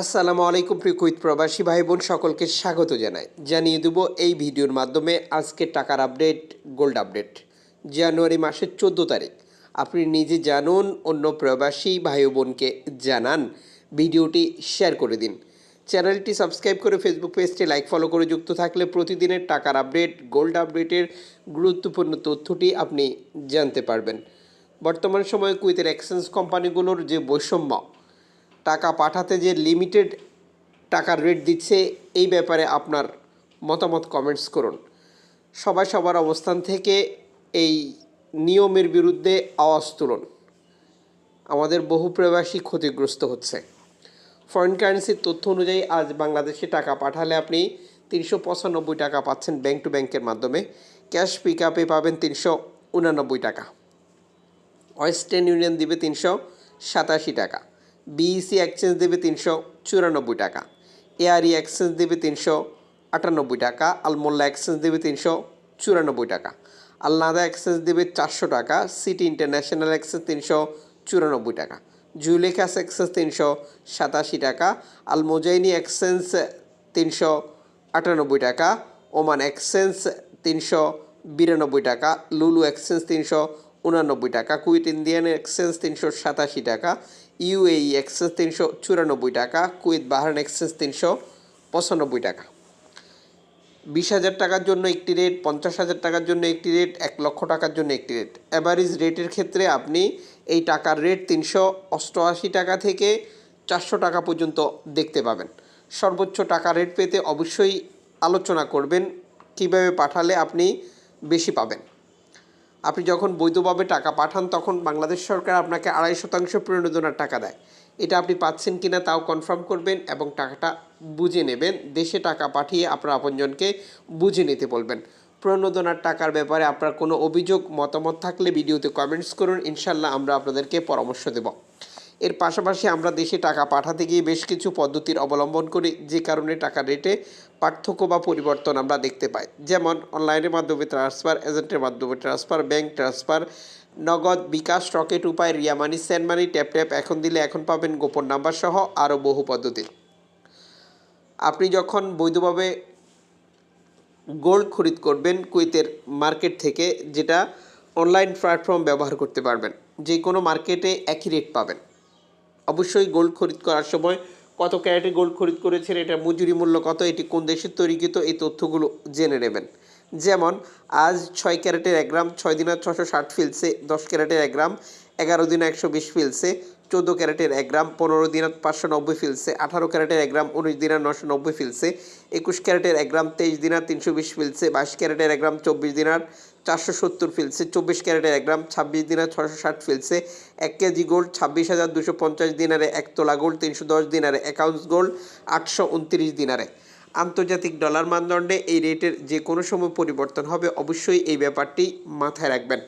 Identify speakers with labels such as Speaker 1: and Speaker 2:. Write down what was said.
Speaker 1: আসসালামু আলাইকুম প্রিয় কুইত প্রবাসী ভাই বোন সকলকে স্বাগত জানাই। জানিয়ে দেবো এই ভিডিওর মাধ্যমে আজকে টাকার আপডেট, গোল্ড আপডেট। জানুয়ারি মাসের চোদ্দ তারিখ। আপনি নিজে জানুন, অন্য প্রবাসী ভাই বোনকে জানান। ভিডিওটি শেয়ার করে দিন। চ্যানেলটি সাবস্ক্রাইব করে ফেসবুক পেজটি লাইক, ফলো করে যুক্ত থাকলে প্রতিদিনের টাকার আপডেট, গোল্ড আপডেটের গুরুত্বপূর্ণ তথ্যটি আপনি জানতে পারবেন। বর্তমান সময়ে কুইতের এক্সচেঞ্জ কোম্পানিগুলোর যে বৈষম্য টাকা পাঠাতে যে লিমিটেড টাকার রেট দিচ্ছে, এই ব্যাপারে আপনার মতামত কমেন্টস করুন। সবাই সবার অবস্থান থেকে এই নিয়মের বিরুদ্ধে আওয়াজ তুলুন। আমাদের বহু প্রবাসী ক্ষতিগ্রস্ত হচ্ছে। ফরেন কারেন্সির তথ্য অনুযায়ী আজ বাংলাদেশে টাকা পাঠালে আপনি তিনশো পঁচানব্বই টাকা পাচ্ছেন ব্যাংক টু ব্যাংকের মাধ্যমে। ক্যাশ পিক আপে পাবেন তিনশো উনানব্বই টাকা। ওয়েস্টার্ন ইউনিয়ন দিবে তিনশো সাতাশি টাকা। বিইসি এক্সচেঞ্জ দেবে তিনশো চুরানব্বই টাকা এআরই এক্সচেঞ্জ দেবে তিনশো আটানব্বই টাকা আলমোল্লা এক্সচেঞ্জ দেবে তিনশো চুরানব্বই টাকা আলনাদা এক্সচেঞ্জ দেবে চারশো টাকা সিটি ইন্টারন্যাশনাল এক্সচেঞ্জ তিনশো চুরানব্বই টাকা জুলেখাস এক্সচেঞ্জ তিনশো সাতাশি টাকা আলমোজাইনি এক্সচেঞ্জ তিনশো আটানব্বই টাকা ওমান এক্সচেঞ্জ তিনশো বিরানব্বই টাকা লুলু এক্সচেঞ্জ তিনশো উনানব্বই টাকা কুইট ইন্ডিয়ান এক্সচেঞ্জ তিনশো সাতাশি টাকা ইউএই এক্সচেঞ্জ তিনশো চুরানব্বই টাকা, কুয়েত বাহারান এক্সচেঞ্জ তিনশো পঁচানব্বই টাকা। বিশ হাজার টাকার জন্য একটি রেট পঞ্চাশ হাজার টাকার জন্য একটি রেট এক লক্ষ টাকার জন্য একটি রেট অ্যাভারেজ রেটের ক্ষেত্রে আপনি এই টাকার রেট তিনশো অষ্টআশি টাকা থেকে চারশো টাকা পর্যন্ত দেখতে পাবেন। সর্বোচ্চ টাকা রেট পেতে অবশ্যই আলোচনা করবেন, কীভাবে পাঠালে আপনি বেশি পাবেন। আপনি যখন বৈধভাবে টাকা পাঠান, তখন বাংলাদেশ সরকার আপনাকে আড়াই শতাংশ প্রণোদনার টাকা দেয়। এটা আপনি পাচ্ছেন কিনা তাও কনফার্ম করবেন এবং টাকাটা বুঝে নেবেন। দেশে টাকা পাঠিয়ে আপনার আপনজনকে বুঝে নিতে বলবেন। প্রণোদনার টাকার ব্যাপারে আপনার কোনো অভিযোগ, মতামত থাকলে ভিডিওতে কমেন্টস করুন। ইনশাল্লাহ আমরা আপনাদেরকে পরামর্শ দেব। এর পাশাপাশি আমরা দেশে টাকা পাঠাতে গিয়ে বেশ কিছু পদ্ধতির অবলম্বন করি, যে কারণে টাকা রেটে পার্থক্য বা পরিবর্তন আমরা দেখতে পাই। যেমন অনলাইনের মাধ্যমে ট্রান্সফার, এজেন্টের মাধ্যমে ট্রান্সফার, ব্যাংক ট্রান্সফার, নগদ বিকাশ, রকেট উপায়, রিয়া মানি ট্যাপ ট্যাপ, এখন দিলে এখন পাবেন গোপন নাম্বার সহ আরও বহু পদ্ধতি। আপনি যখন বৈধভাবে গোল্ড খরিদ করবেন কুইতের মার্কেট থেকে, যেটা অনলাইন প্ল্যাটফর্ম ব্যবহার করতে পারবেন যে কোনো মার্কেটে একই রেট পাবেন। অবশ্যই গোল্ড খরিদ করার সময় কত ক্যারেটে গোল্ড খরিদ করেছেন, এটা মজুরি মূল্য কত, এটি কোন দেশে তৈরিকৃত, এই তথ্যগুলো জেনে নেবেন। যেমন, আজ ছয় ক্যারেটের এক গ্রাম, ছয় দিনের ছশো ষাট ফিলসে, দশ ক্যারেটের এক গ্রাম, এগারো দিনে একশো বিশ ফিলসে চোদ্দ ক্যারেটের এক গ্রাম, পনেরো দিনার পাঁচশো নব্বই ফিলসে, আঠারো ক্যারেটের এক গ্রাম, উনিশ দিনার নশো নব্বই ফিলসে, একুশ ক্যারেটের এক গ্রাম, তেইশ দিনার তিনশো বিশ ফিলসে, বাইশ ক্যারেটের এক গ্রাম, চব্বিশ দিনার চারশো সত্তর ফিলসে, চব্বিশ ক্যারেটের এক গ্রাম, ছাব্বিশ দিনার ছশো ষাট ফিলসে, এক কেজি গোল্ড, ছাব্বিশ হাজার দুশো পঞ্চাশ দিনারে এক তোলা গোল্ড, তিনশো দশ দিনারে অ্যাকাউন্টস গোল্ড, আটশো উনত্রিশ দিনারে। আন্তর্জাতিক ডলার মানদণ্ডে এই রেটের যে কোনো সময় পরিবর্তন হবে, অবশ্যই এই ব্যাপারটি মাথায় রাখবেন।